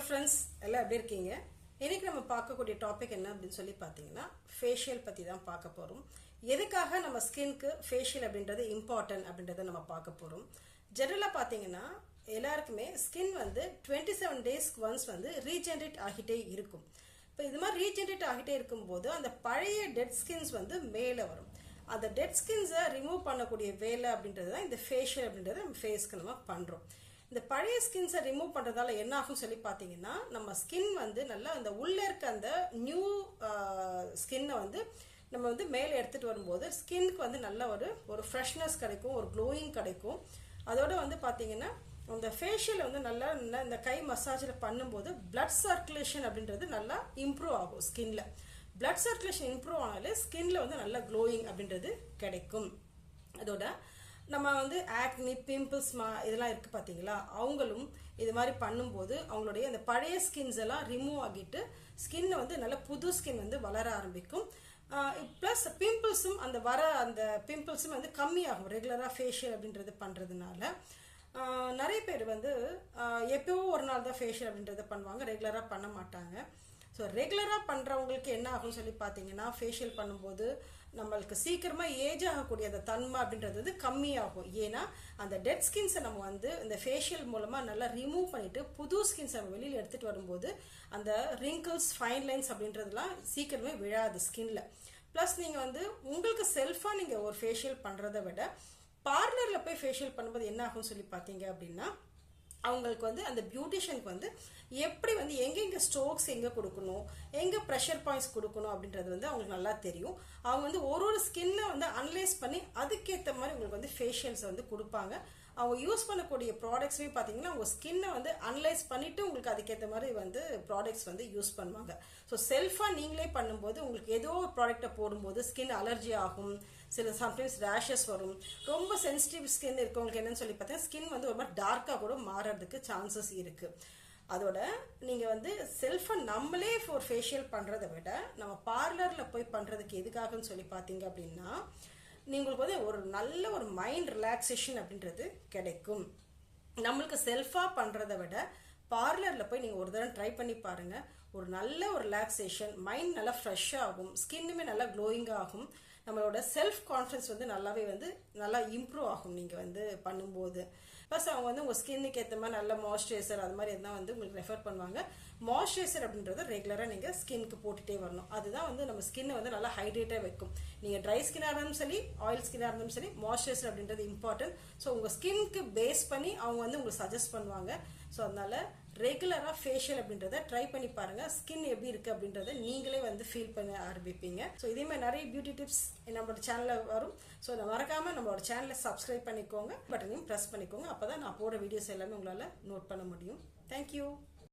Hello friends எல்லாம் எப்படி இருக்கீங்க? இன்னைக்கு நம்ம பார்க்கக்கூடிய டாபிக் என்ன அப்படின்னு சொல்லி பார்த்தீங்கன்னா ஃபேஷியல் பற்றி தான் பார்க்க போகிறோம் எதுக்காக நம்ம ஸ்கின்க்கு ஃபேஷியல் அப்படின்றது இம்பார்ட்டன்ட் அப்படின்றத நம்ம பார்க்க போகிறோம் ஜென்ரலாக பார்த்தீங்கன்னா எல்லாருக்குமே ஸ்கின் வந்து டுவெண்ட்டி செவன் டேஸ்க்கு ஒன்ஸ் வந்து ரீஜென்ரேட் ஆகிட்டே இருக்கும். இப்போ இது மாதிரி ரீஜென்ரேட் ஆகிட்டே இருக்கும்போது அந்த பழைய டெட் ஸ்கின்ஸ் வந்து மேலே வரும். அந்த டெட் ஸ்கின்ஸை ரிமூவ் பண்ணக்கூடிய வேலை அப்படின்றது தான் இந்த ஃபேஷியல் அப்படின்றத நம்ம ஃபேஸ்க்கு நம்ம பண்ணுறோம் இந்த பழைய ஸ்கின்ஸை ரிமூவ் பண்ணுறதால என்ன ஆகும் சொல்லி பார்த்தீங்கன்னா நம்ம ஸ்கின் வந்து நல்லா அந்த உள்ளே இருக்க அந்த நியூ ஸ்கின்னை வந்து நம்ம வந்து மேலே எடுத்துகிட்டு வரும்போது ஸ்கின்க்கு வந்து நல்ல ஒரு ஒரு ஃப்ரெஷ்னஸ் கிடைக்கும் ஒரு க்ளோயிங் கிடைக்கும். அதோட வந்து பார்த்தீங்கன்னா அந்த ஃபேஷியல் வந்து நல்லா நல்லா இந்த கை மசாஜில் பண்ணும்போது பிளட் சர்க்குலேஷன் அப்படின்றது நல்லா இம்ப்ரூவ் ஆகும் ஸ்கின்ல பிளட் சர்க்குலேஷன் இம்ப்ரூவ் ஆனாலே ஸ்கின்ல வந்து நல்லா க்ளோயிங் அப்படின்றது கிடைக்கும். அதோட நம்ம வந்து ஆக்னி பிம்பிள்ஸ் மா இதெல்லாம் இருக்குது பார்த்தீங்களா அவங்களும் இது மாதிரி பண்ணும்போது அவங்களுடைய அந்த பழைய ஸ்கின்ஸ் எல்லாம் ரிமூவ் ஆகிட்டு ஸ்கின்னை வந்து நல்ல புது ஸ்கின் வந்து வளர ஆரம்பிக்கும். ப்ளஸ் பிம்பிள்ஸும் அந்த வர அந்த பிம்பிள்ஸும் வந்து கம்மியாகும் ரெகுலராக ஃபேஷியல் அப்படின்றது பண்ணுறதுனால நிறைய பேர் வந்து எப்போவோ ஒரு நாள் தான் ஃபேஷியல் அப்படின்றத பண்ணுவாங்க ரெகுலராக பண்ண மாட்டாங்க. ஸோ ரெகுலராக பண்ணுறவங்களுக்கு என்ன ஆகும்னு சொல்லி பார்த்தீங்கன்னா ஃபேஷியல் பண்ணும்போது நம்மளுக்கு சீக்கிரமாக ஏஜ் ஆகக்கூடிய அந்த தன்மை அப்படின்றது வந்து கம்மியாகும். ஏன்னா அந்த டெட் ஸ்கின்ஸை நம்ம வந்து இந்த ஃபேஷியல் மூலமாக நல்லா ரிமூவ் பண்ணிட்டு புது ஸ்கின்ஸை நம்ம வெளியில் எடுத்துகிட்டு வரும்போது அந்த ரிங்கிள்ஸ் ஃபைன் லைன்ஸ் அப்படின்றதுலாம் சீக்கிரமே விழாது ஸ்கின்ல ப்ளஸ் நீங்கள் வந்து உங்களுக்கு செல்ஃபாக நீங்கள் ஒரு ஃபேஷியல் பண்ணுறத விட பார்லரில் போய் ஃபேஷியல் பண்ணும்போது என்ன ஆகும்னு சொல்லி பார்த்தீங்க அப்படின்னா அவங்களுக்கு வந்து அந்த பியூட்டிஷியனுக்கு வந்து எப்படி வந்து எங்கெங்கே ஸ்ட்ரோக்ஸ் எங்கே கொடுக்கணும் எங்கே ப்ரெஷர் பாயிண்ட்ஸ் கொடுக்கணும் அப்படின்றது வந்து அவங்களுக்கு நல்லா தெரியும். அவங்க வந்து ஒரு ஒரு ஸ்கின்னை வந்து அனலைஸ் பண்ணி அதுக்கேற்ற மாதிரி உங்களுக்கு வந்து ஃபேஷியல்ஸ் வந்து கொடுப்பாங்க. அவங்க யூஸ் பண்ணக்கூடிய ப்ராடக்ட்ஸுமே பார்த்தீங்கன்னா உங்கள் ஸ்கின்னை வந்து அனலைஸ் பண்ணிவிட்டு உங்களுக்கு அதுக்கேற்ற மாதிரி வந்து ப்ராடக்ட்ஸ் வந்து யூஸ் பண்ணுவாங்க. ஸோ செல்ஃபாக நீங்களே பண்ணும்போது உங்களுக்கு ஏதோ ஒரு ப்ராடக்டை போடும்போது ஸ்கின் அலர்ஜி ஆகும். சில சம்டைம்ஸ் ரேஷஸ் வரும். ரொம்ப சென்சிட்டிவ் ஸ்கின் இருக்கவங்களுக்கு என்னன்னு சொல்லி பார்த்தீங்கன்னா ஸ்கின் வந்து ஒரு மாதிரி டார்க்காக கூட மாறுறதுக்கு சான்சஸ் இருக்குது அதோட நீங்கள் வந்து செல்ஃபை நம்மளே ஒரு ஃபேஷியல் பண்ணுறதை விட நம்ம பார்லரில் போய் பண்ணுறதுக்கு எதுக்காகன்னு சொல்லி பார்த்தீங்க அப்படின்னா உங்களுக்கு வந்து ஒரு நல்ல ஒரு மைண்ட் ரிலாக்ஸேஷன் அப்படின்றது கிடைக்கும். நம்மளுக்கு செல்ஃபாக பண்ணுறதை விட பார்லரில் போய் நீங்கள் ஒரு தடவை ட்ரை பண்ணி பாருங்கள் ஒரு நல்ல ஒரு ரிலாக்ஸேஷன் மைண்ட் நல்லா ஃப்ரெஷ் ஆகும். ஸ்கின்னுமே நல்லா க்ளோயிங் ஆகும். நம்மளோட செல்ஃப் கான்ஃபிடன்ஸ் வந்து நல்லாவே வந்து நல்லா இம்ப்ரூவ் ஆகும் நீங்கள் வந்து பண்ணும்போது. ப்ளஸ் அவங்க வந்து உங்கள் ஸ்கின்னுக்கு ஏற்ற மாதிரி நல்ல மாய்ஸ்சரைசர் அது மாதிரி இருந்தால் வந்து உங்களுக்கு ரெஃபர் பண்ணுவாங்க. மாய்ஸ்சரைசர் அப்படின்றத ரெகுலராக நீங்கள் ஸ்கின்க்கு போட்டுகிட்டே வரணும். அதுதான் வந்து நம்ம ஸ்கின்னை வந்து நல்லா ஹைட்ரேட்டாக வைக்கும். நீங்கள் ட்ரை ஸ்கின்னாக இருந்தாலும் சரி ஆயில் ஸ்கின்னாக இருந்தாலும் சரி மாய்ஸ்சரைசர் அப்படின்றது இம்பார்ட்டன்ட் ஸோ உங்கள் ஸ்கின்க்கு பேஸ் பண்ணி அவங்க வந்து உங்களுக்கு சஜஸ்ட் பண்ணுவாங்க. ஸோ அதனால ரெகுலராக ஃபேஷியல் அப்படின்றத ட்ரை பண்ணி பாருங்க. ஸ்கின் எப்படி இருக்குது அப்படின்றத நீங்களே வந்து ஃபீல் பண்ண ஆரம்பிப்பீங்க. ஸோ இதே மாதிரி நிறைய பியூட்டி டிப்ஸ் நம்மளோட சேனலில் வரும். ஸோ அதை மறக்காமல் நம்மளோட சேனலை சப்ஸ்கிரைப் பண்ணிக்கோங்க. பட்டனையும் ப்ரெஸ் பண்ணிக்கோங்க. அப்போ தான் நான் போடுற வீடியோஸ் எல்லாமே உங்களால் நோட் பண்ண முடியும். தேங்க்யூ